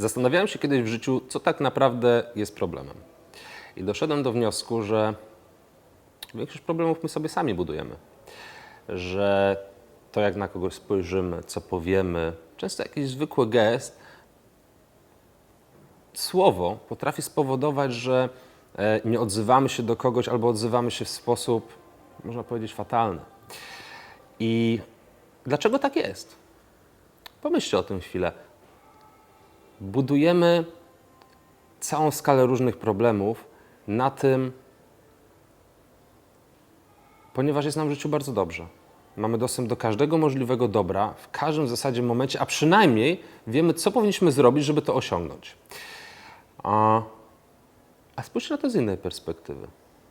Zastanawiałem się kiedyś w życiu, co tak naprawdę jest problemem. I doszedłem do wniosku, że większość problemów my sobie sami budujemy. Że to, jak na kogoś spojrzymy, co powiemy, często jakiś zwykły gest, słowo potrafi spowodować, że e, nie odzywamy się do kogoś albo odzywamy się w sposób, można powiedzieć, fatalny. I dlaczego tak jest? Pomyślcie o tym chwilę. Budujemy całą skalę różnych problemów na tym, ponieważ jest nam w życiu bardzo dobrze. Mamy dostęp do każdego możliwego dobra w każdym w zasadzie momencie, a przynajmniej wiemy, co powinniśmy zrobić, żeby to osiągnąć. A, a spójrzcie na to z innej perspektywy.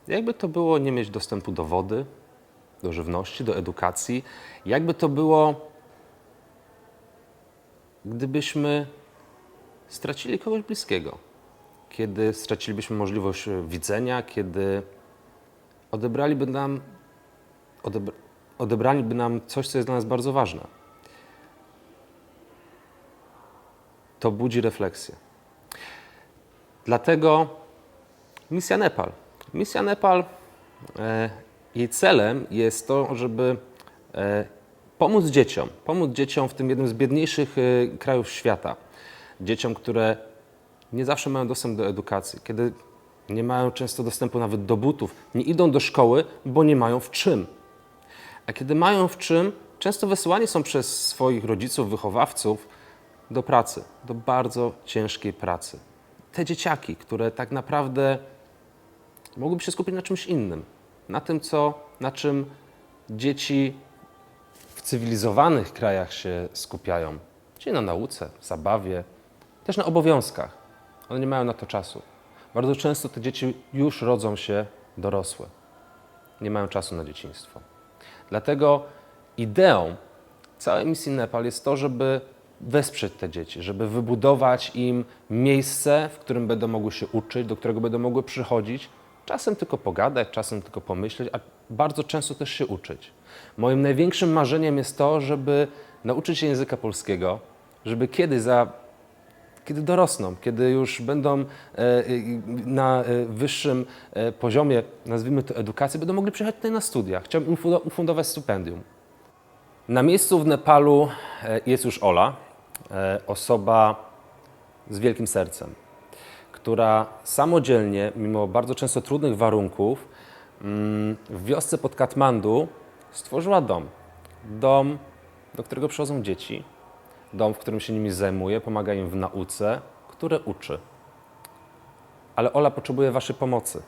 Jakby to było nie mieć dostępu do wody, do żywności, do edukacji, jakby to było, gdybyśmy stracili kogoś bliskiego, kiedy stracilibyśmy możliwość widzenia, kiedy odebraliby nam, odebr, odebraliby nam coś, co jest dla nas bardzo ważne. To budzi refleksję. Dlatego misja Nepal. Misja Nepal, e, jej celem jest to, żeby e, pomóc dzieciom, pomóc dzieciom w tym jednym z biedniejszych e, krajów świata. Dzieciom, które nie zawsze mają dostęp do edukacji, kiedy nie mają często dostępu nawet do butów, nie idą do szkoły, bo nie mają w czym. A kiedy mają w czym, często wysyłani są przez swoich rodziców, wychowawców do pracy, do bardzo ciężkiej pracy. Te dzieciaki, które tak naprawdę mogłyby się skupić na czymś innym, na tym, co, na czym dzieci w cywilizowanych krajach się skupiają, czyli na nauce, zabawie, też na obowiązkach. One nie mają na to czasu. Bardzo często te dzieci już rodzą się dorosłe. Nie mają czasu na dzieciństwo. Dlatego ideą całej misji Nepal jest to, żeby wesprzeć te dzieci, żeby wybudować im miejsce, w którym będą mogły się uczyć, do którego będą mogły przychodzić, czasem tylko pogadać, czasem tylko pomyśleć, a bardzo często też się uczyć. Moim największym marzeniem jest to, żeby nauczyć się języka polskiego, żeby kiedyś za kiedy dorosną, kiedy już będą e, na e, wyższym e, poziomie, nazwijmy to edukacji, będą mogli przyjechać tutaj na studia. Chciałbym ufundować stypendium. Na miejscu w Nepalu jest już Ola, osoba z wielkim sercem, która samodzielnie, mimo bardzo często trudnych warunków, mm, w wiosce pod Katmandu stworzyła dom. Dom, do którego przychodzą dzieci, dom, w którym się nimi zajmuje, pomaga im w nauce, które uczy. Ale Ola potrzebuje Waszej pomocy.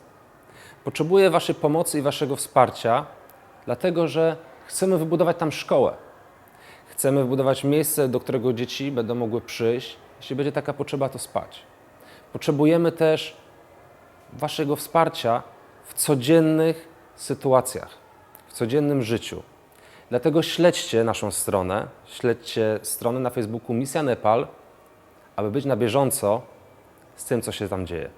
Potrzebuje Waszej pomocy i Waszego wsparcia, dlatego że chcemy wybudować tam szkołę. Chcemy wybudować miejsce, do którego dzieci będą mogły przyjść. Jeśli będzie taka potrzeba, to spać. Potrzebujemy też Waszego wsparcia w codziennych sytuacjach, w codziennym życiu. Dlatego śledźcie naszą stronę, śledźcie stronę na Facebooku Misja Nepal, aby być na bieżąco z tym, co się tam dzieje.